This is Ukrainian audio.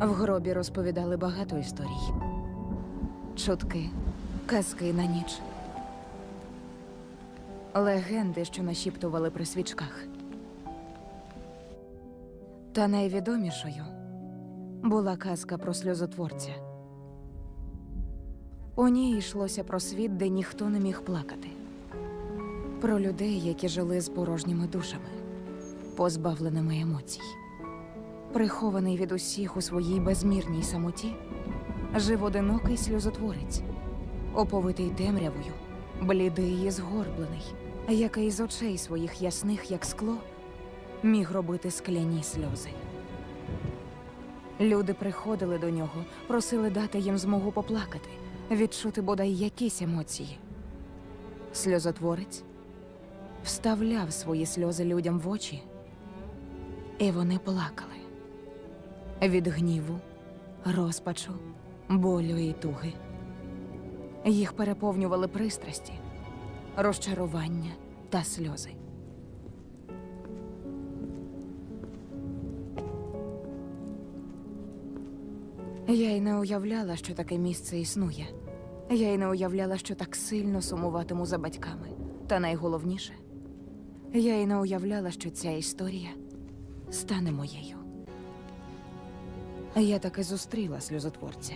В гробі розповідали багато історій. Чутки, казки на ніч. Легенди, що нашіптували при свічках. Та найвідомішою була казка про сльозотворця. У ній йшлося про світ, де ніхто не міг плакати. Про людей, які жили з порожніми душами, позбавленими емоцій. Прихований від усіх у своїй безмірній самоті, жив одинокий сльозотворець, оповитий темрявою, блідий і згорблений, який з очей своїх ясних, як скло, міг робити скляні сльози. Люди приходили до нього, просили дати їм змогу поплакати, відчути бодай якісь емоції. Сльозотворець вставляв свої сльози людям в очі, і вони плакали від гніву, розпачу, болю і туги. Їх переповнювали пристрасті, розчарування та сльози. Я й не уявляла, що таке місце існує. Я й не уявляла, що так сильно сумуватиму за батьками. Та найголовніше, я й не уявляла, що ця історія стане моєю. Я таки зустріла сльозотворця.